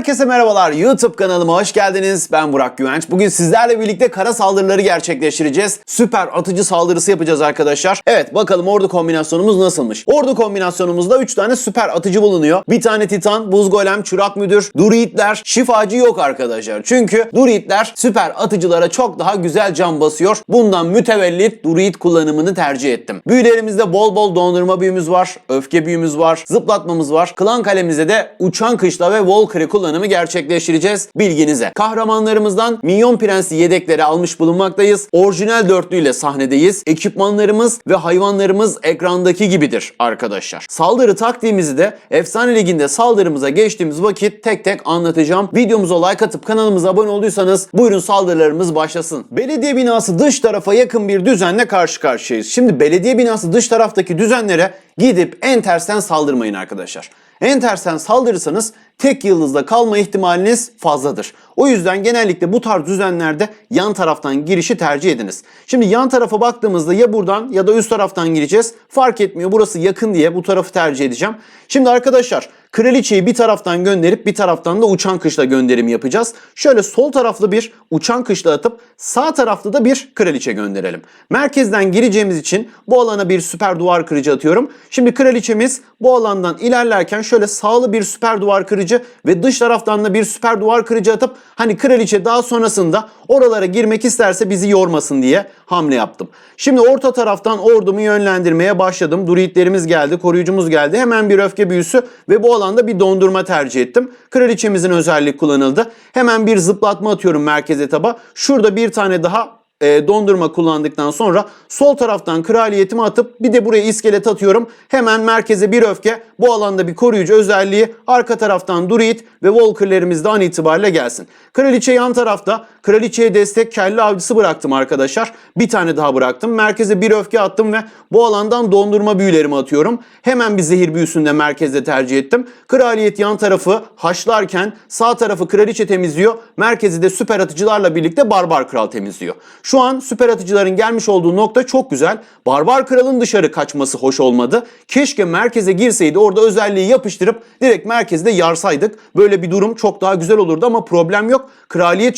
Herkese merhabalar. YouTube kanalıma hoş geldiniz. Ben Burak Güvenç. Bugün sizlerle birlikte kara saldırıları gerçekleştireceğiz. Süper atıcı saldırısı yapacağız arkadaşlar. Evet bakalım ordu kombinasyonumuz nasılmış? Ordu kombinasyonumuzda 3 tane süper atıcı bulunuyor. Bir tane Titan, Buz Golem, Çırak Müdür, Druidler, Şifacı yok arkadaşlar. Çünkü Druidler süper atıcılara çok daha güzel can basıyor. Bundan mütevellit Druid kullanımını tercih ettim. Büyülerimizde bol bol dondurma büyümüz var, öfke büyümüz var, zıplatmamız var. Klan kalemizde de uçan kışla ve Valkyrie kullanımı gerçekleştireceğiz bilginize. Kahramanlarımızdan Minyon Prensi yedekleri almış bulunmaktayız. Orijinal dörtlüyle sahnedeyiz. Ekipmanlarımız ve hayvanlarımız ekrandaki gibidir arkadaşlar. Saldırı taktiğimizi de Efsane Ligi'nde saldırımıza geçtiğimiz vakit tek tek anlatacağım. Videomuza like atıp kanalımıza abone olduysanız buyurun saldırılarımız başlasın. Belediye binası dış tarafa yakın bir düzenle karşı karşıyayız. Şimdi belediye binası dış taraftaki düzenlere gidip en tersten saldırmayın arkadaşlar. En tersten saldırırsanız tek yıldızda kalma ihtimaliniz fazladır. O yüzden genellikle bu tarz düzenlerde yan taraftan girişi tercih ediniz. Şimdi yan tarafa baktığımızda ya buradan ya da üst taraftan gireceğiz. Fark etmiyor burası yakın diye bu tarafı tercih edeceğim. Şimdi arkadaşlar kraliçeyi bir taraftan gönderip bir taraftan da uçan kışla gönderim yapacağız. Şöyle sol taraflı bir uçan kışla atıp sağ tarafta da bir kraliçe gönderelim. Merkezden gireceğimiz için bu alana bir süper duvar kırıcı atıyorum. Şimdi kraliçemiz bu alandan ilerlerken şöyle sağlı bir süper duvar kırıcı ve dış taraftan da bir süper duvar kırıcı atıp hani kraliçe daha sonrasında oralara girmek isterse bizi yormasın diye hamle yaptım. Şimdi orta taraftan ordumu yönlendirmeye başladım. Druidlerimiz geldi, koruyucumuz geldi. Hemen bir öfke büyüsü ve bu alanda bir dondurma tercih ettim. Kraliçemizin özelliği kullanıldı. Hemen bir zıplatma atıyorum merkez etaba. Şurada bir tane daha e, dondurma kullandıktan sonra sol taraftan kraliyetimi atıp bir de buraya iskelet atıyorum. Hemen merkeze bir öfke bu alanda bir koruyucu özelliği arka taraftan druid ve walkerlerimiz de an itibariyle gelsin. Kraliçe yan tarafta kraliçeye destek kelle avcısı bıraktım arkadaşlar. Bir tane daha bıraktım. Merkeze bir öfke attım ve bu alandan dondurma büyülerimi atıyorum. Hemen bir zehir büyüsünü de merkezde tercih ettim. Kraliyet yan tarafı haşlarken sağ tarafı kraliçe temizliyor. Merkezi de süper atıcılarla birlikte barbar kral temizliyor. Şu an süper atıcıların gelmiş olduğu nokta çok güzel. Barbar kralın dışarı kaçması hoş olmadı. Keşke merkeze girseydi orada özelliği yapıştırıp direkt merkezde yarsaydık. Böyle bir durum çok daha güzel olurdu ama problem yok. Kraliyet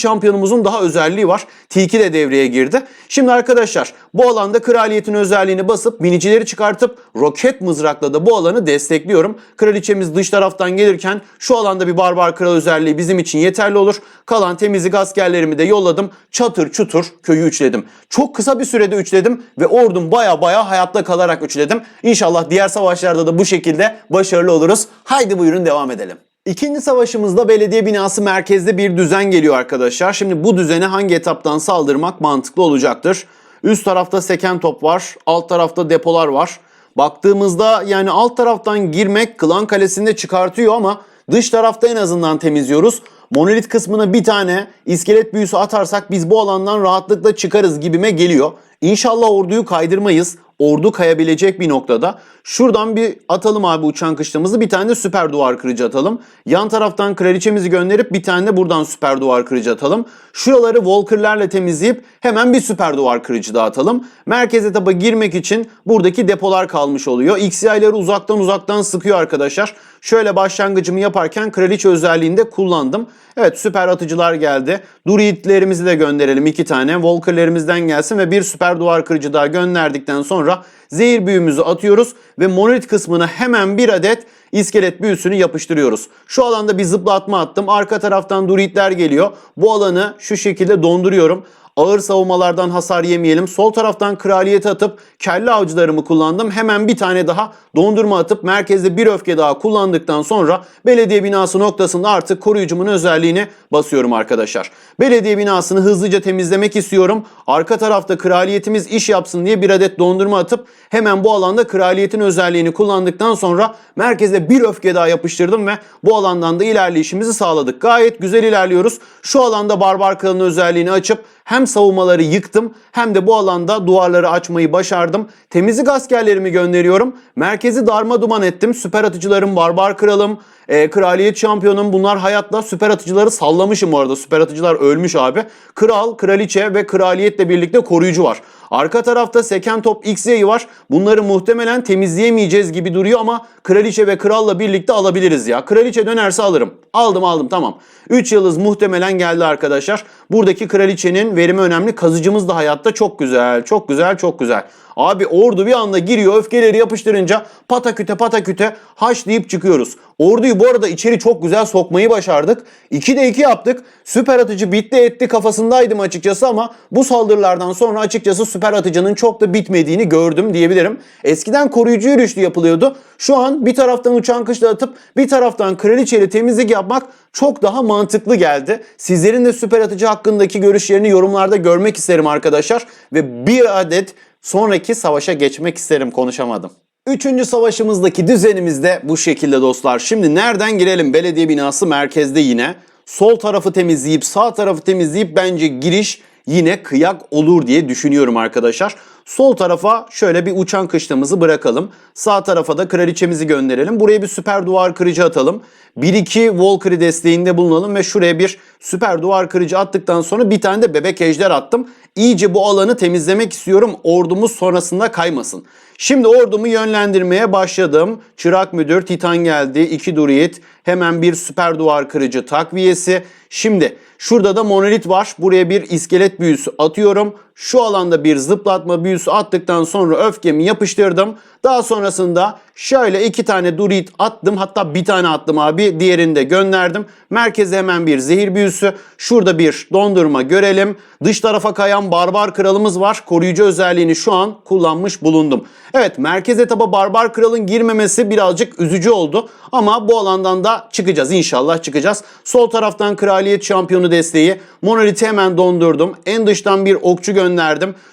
şampiyonumuzun daha özelliği var. Tilki de devreye girdi. Şimdi arkadaşlar bu alanda kraliyetin özelliğini basıp binicileri çıkartıp roket mızrakla da bu alanı destekliyorum. Kraliçemiz dış taraftan gelirken şu alanda bir barbar kral özelliği bizim için yeterli olur. Kalan temizlik askerlerimi de yolladım. Çatır çutur köyü üçledim. Çok kısa bir sürede üçledim ve ordum baya baya hayatta kalarak üçledim. İnşallah diğer savaşlarda da bu şekilde başarılı oluruz. Haydi buyurun devam edelim. İkinci savaşımızda belediye binası merkezde bir düzen geliyor arkadaşlar. Şimdi bu düzene hangi etaptan saldırmak mantıklı olacaktır? Üst tarafta seken top var, alt tarafta depolar var. Baktığımızda yani alt taraftan girmek klan kalesinde çıkartıyor ama dış tarafta en azından temizliyoruz. Monolit kısmına bir tane iskelet büyüsü atarsak biz bu alandan rahatlıkla çıkarız gibime geliyor. İnşallah orduyu kaydırmayız. Ordu kayabilecek bir noktada. Şuradan bir atalım abi uçan kışlamızı. Bir tane de süper duvar kırıcı atalım. Yan taraftan kraliçemizi gönderip bir tane de buradan süper duvar kırıcı atalım. Şuraları Walker'lerle temizleyip hemen bir süper duvar kırıcı daha atalım. Merkez etaba girmek için buradaki depolar kalmış oluyor. XY'leri uzaktan uzaktan sıkıyor arkadaşlar. Şöyle başlangıcımı yaparken kraliçe özelliğinde kullandım. Evet süper atıcılar geldi. Druidlerimizi de gönderelim iki tane. Walker'lerimizden gelsin ve bir süper duvar kırıcı daha gönderdikten sonra zehir büyümüzü atıyoruz ve monolit kısmına hemen bir adet iskelet büyüsünü yapıştırıyoruz. Şu alanda bir zıplatma attım. Arka taraftan druidler geliyor. Bu alanı şu şekilde donduruyorum. Ağır savunmalardan hasar yemeyelim. Sol taraftan kraliyet atıp kelle avcılarımı kullandım. Hemen bir tane daha dondurma atıp merkezde bir öfke daha kullandıktan sonra belediye binası noktasında artık koruyucumun özelliğini basıyorum arkadaşlar. Belediye binasını hızlıca temizlemek istiyorum. Arka tarafta kraliyetimiz iş yapsın diye bir adet dondurma atıp hemen bu alanda kraliyetin özelliğini kullandıktan sonra merkeze bir öfke daha yapıştırdım ve bu alandan da ilerleyişimizi sağladık. Gayet güzel ilerliyoruz. Şu alanda barbar kralın özelliğini açıp hem savunmaları yıktım hem de bu alanda duvarları açmayı başardım. Temizlik askerlerimi gönderiyorum. Merkezi darma duman ettim. Süper atıcılarım, barbar kralım, e, kraliyet şampiyonum bunlar hayatta süper atıcıları sallamışım bu arada. Süper atıcılar ölmüş abi. Kral, kraliçe ve kraliyetle birlikte koruyucu var. Arka tarafta seken top X yayı var. Bunları muhtemelen temizleyemeyeceğiz gibi duruyor ama kraliçe ve kralla birlikte alabiliriz ya. Kraliçe dönerse alırım. Aldım aldım tamam. 3 yıldız muhtemelen geldi arkadaşlar. Buradaki kraliçenin verimi önemli. Kazıcımız da hayatta çok güzel. Çok güzel çok güzel. Abi ordu bir anda giriyor öfkeleri yapıştırınca pataküte pataküte haşlayıp çıkıyoruz. Orduyu bu arada içeri çok güzel sokmayı başardık. 2'de 2 yaptık. Süper atıcı bitti etti kafasındaydım açıkçası ama bu saldırılardan sonra açıkçası süper atıcının çok da bitmediğini gördüm diyebilirim. Eskiden koruyucu yürüyüşlü yapılıyordu. Şu an bir taraftan uçan kışla atıp bir taraftan kraliçeyle temizlik yapmak çok daha mantıklı geldi. Sizlerin de süper atıcı hakkındaki görüşlerini yorumlarda görmek isterim arkadaşlar. Ve bir adet sonraki savaşa geçmek isterim konuşamadım. Üçüncü savaşımızdaki düzenimiz de bu şekilde dostlar. Şimdi nereden girelim? Belediye binası merkezde yine. Sol tarafı temizleyip sağ tarafı temizleyip bence giriş yine kıyak olur diye düşünüyorum arkadaşlar. Sol tarafa şöyle bir uçan kışlamızı bırakalım. Sağ tarafa da kraliçemizi gönderelim. Buraya bir süper duvar kırıcı atalım. 1-2 Valkyrie desteğinde bulunalım ve şuraya bir süper duvar kırıcı attıktan sonra bir tane de bebek ejder attım. İyice bu alanı temizlemek istiyorum. Ordumuz sonrasında kaymasın. Şimdi ordumu yönlendirmeye başladım. Çırak müdür, Titan geldi, 2 Druid, hemen bir süper duvar kırıcı takviyesi. Şimdi şurada da monolit var. Buraya bir iskelet büyüsü atıyorum. Şu alanda bir zıplatma büyüsü attıktan sonra öfkemi yapıştırdım. Daha sonrasında şöyle iki tane Druid attım. Hatta bir tane attım abi. Diğerini de gönderdim. Merkeze hemen bir zehir büyüsü. Şurada bir dondurma görelim. Dış tarafa kayan barbar kralımız var. Koruyucu özelliğini şu an kullanmış bulundum. Evet merkez etaba barbar kralın girmemesi birazcık üzücü oldu. Ama bu alandan da çıkacağız inşallah çıkacağız. Sol taraftan kraliyet şampiyonu desteği. Monolith'i hemen dondurdum. En dıştan bir okçu gönderdim.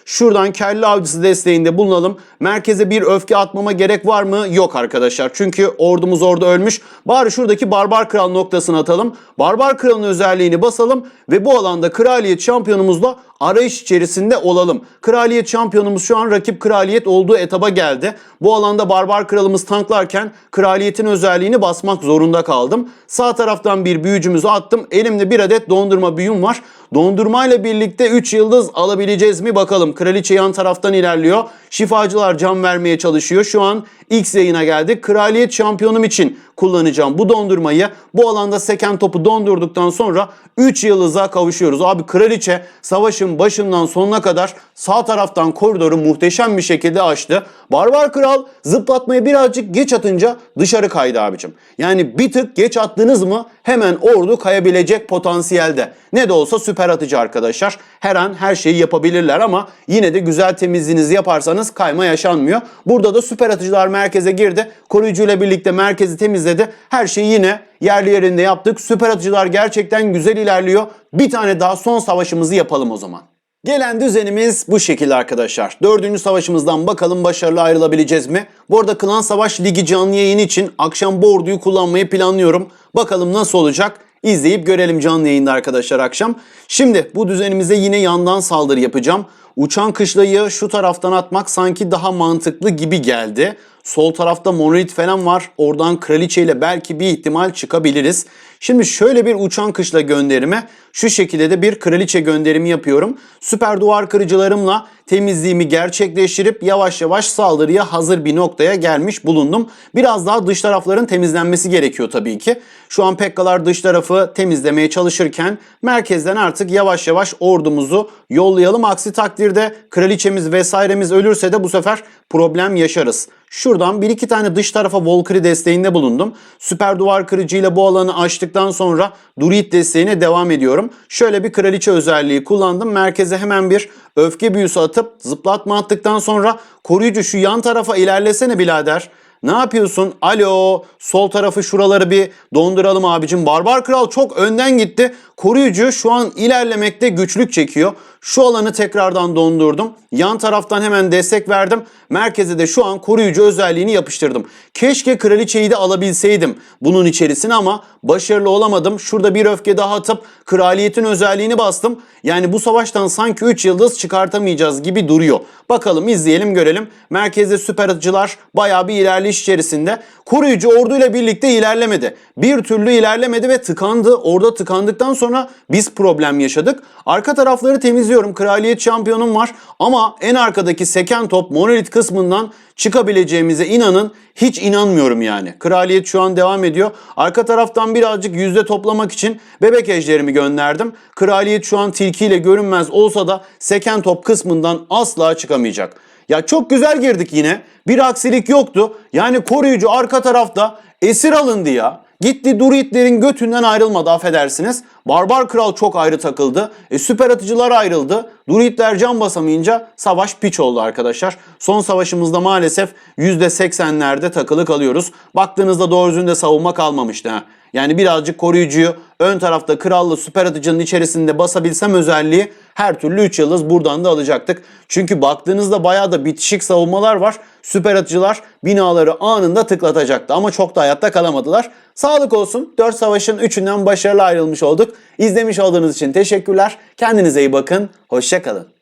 Şuradan kelle avcısı desteğinde bulunalım. Merkeze bir öfke atmama gerek var mı? Yok arkadaşlar. Çünkü ordumuz orada ölmüş. Bari şuradaki barbar kral noktasını atalım. Barbar kralın özelliğini basalım ve bu alanda kraliyet şampiyonumuzla arayış içerisinde olalım. Kraliyet şampiyonumuz şu an rakip kraliyet olduğu etaba geldi. Bu alanda barbar kralımız tanklarken kraliyetin özelliğini basmak zorunda kaldım. Sağ taraftan bir büyücümüzü attım. Elimde bir adet dondurma büyüm var. Dondurmayla birlikte 3 yıldız alabileceğiz mi bakalım. Kraliçe yan taraftan ilerliyor. Şifacılar can vermeye çalışıyor. Şu an X yayına geldik. Kraliyet şampiyonum için kullanacağım bu dondurmayı. Bu alanda seken topu dondurduktan sonra 3 yıldıza kavuşuyoruz. Abi kraliçe savaşın başından sonuna kadar sağ taraftan koridoru muhteşem bir şekilde açtı. Barbar kral zıplatmayı birazcık geç atınca dışarı kaydı abicim. Yani bir tık geç attınız mı hemen ordu kayabilecek potansiyelde. Ne de olsa süper atıcı arkadaşlar. Her an her şeyi yapabilirler ama yine de güzel temizliğinizi yaparsanız kayma yaşanmıyor. Burada da süper atıcılar merkeze girdi. Koruyucuyla birlikte merkezi temizledi. Her şeyi yine yerli yerinde yaptık. Süper atıcılar gerçekten güzel ilerliyor. Bir tane daha son savaşımızı yapalım o zaman. Gelen düzenimiz bu şekilde arkadaşlar. Dördüncü savaşımızdan bakalım başarılı ayrılabileceğiz mi? Bu arada Klan Savaş Ligi canlı yayını için akşam bu orduyu kullanmayı planlıyorum. Bakalım nasıl olacak? İzleyip görelim canlı yayında arkadaşlar akşam. Şimdi bu düzenimize yine yandan saldırı yapacağım. Uçan kışlayı şu taraftan atmak sanki daha mantıklı gibi geldi. Sol tarafta monolit falan var. Oradan kraliçe ile belki bir ihtimal çıkabiliriz. Şimdi şöyle bir uçan kışla gönderime şu şekilde de bir kraliçe gönderimi yapıyorum. Süper duvar kırıcılarımla temizliğimi gerçekleştirip yavaş yavaş saldırıya hazır bir noktaya gelmiş bulundum. Biraz daha dış tarafların temizlenmesi gerekiyor tabii ki. Şu an Pekkalar dış tarafı temizlemeye çalışırken merkezden artık yavaş yavaş ordumuzu yollayalım. Aksi takdirde kraliçemiz vesairemiz ölürse de bu sefer problem yaşarız. Şuradan bir iki tane dış tarafa Valkyrie desteğinde bulundum. Süper duvar kırıcıyla bu alanı açtıktan sonra Druid desteğine devam ediyorum. Şöyle bir kraliçe özelliği kullandım. Merkeze hemen bir öfke büyüsü atıp zıplatma attıktan sonra koruyucu şu yan tarafa ilerlesene birader. Ne yapıyorsun? Alo. Sol tarafı şuraları bir donduralım abicim. Barbar Kral çok önden gitti. Koruyucu şu an ilerlemekte güçlük çekiyor. Şu alanı tekrardan dondurdum. Yan taraftan hemen destek verdim. Merkeze de şu an koruyucu özelliğini yapıştırdım. Keşke kraliçeyi de alabilseydim bunun içerisine ama başarılı olamadım. Şurada bir öfke daha atıp kraliyetin özelliğini bastım. Yani bu savaştan sanki 3 yıldız çıkartamayacağız gibi duruyor. Bakalım izleyelim görelim. Merkezde süper atıcılar bayağı bir ilerleyiş içerisinde koruyucu orduyla birlikte ilerlemedi. Bir türlü ilerlemedi ve tıkandı. Orada tıkandıktan sonra biz problem yaşadık. Arka tarafları temizliyorum. Kraliyet şampiyonum var ama en arkadaki seken top monolit kısmından çıkabileceğimize inanın hiç inanmıyorum yani. Kraliyet şu an devam ediyor. Arka taraftan birazcık yüzde toplamak için bebek ejderimi gönderdim. Kraliyet şu an tilkiyle görünmez olsa da seken top kısmından asla çıkamayacak. Ya çok güzel girdik yine. Bir aksilik yoktu. Yani koruyucu arka tarafta esir alındı ya. Gitti Druidlerin götünden ayrılmadı affedersiniz. Barbar Kral çok ayrı takıldı. E, süper atıcılar ayrıldı. Druidler can basamayınca savaş piç oldu arkadaşlar. Son savaşımızda maalesef %80'lerde takılı kalıyoruz. Baktığınızda doğru düzgün de savunma kalmamıştı. Ha. Yani birazcık koruyucuyu ön tarafta krallı süper atıcının içerisinde basabilsem özelliği her türlü 3 yıldız buradan da alacaktık. Çünkü baktığınızda bayağı da bitişik savunmalar var. Süper atıcılar binaları anında tıklatacaktı ama çok da hayatta kalamadılar. Sağlık olsun 4 savaşın 3'ünden başarılı ayrılmış olduk. İzlemiş olduğunuz için teşekkürler. Kendinize iyi bakın. Hoşçakalın.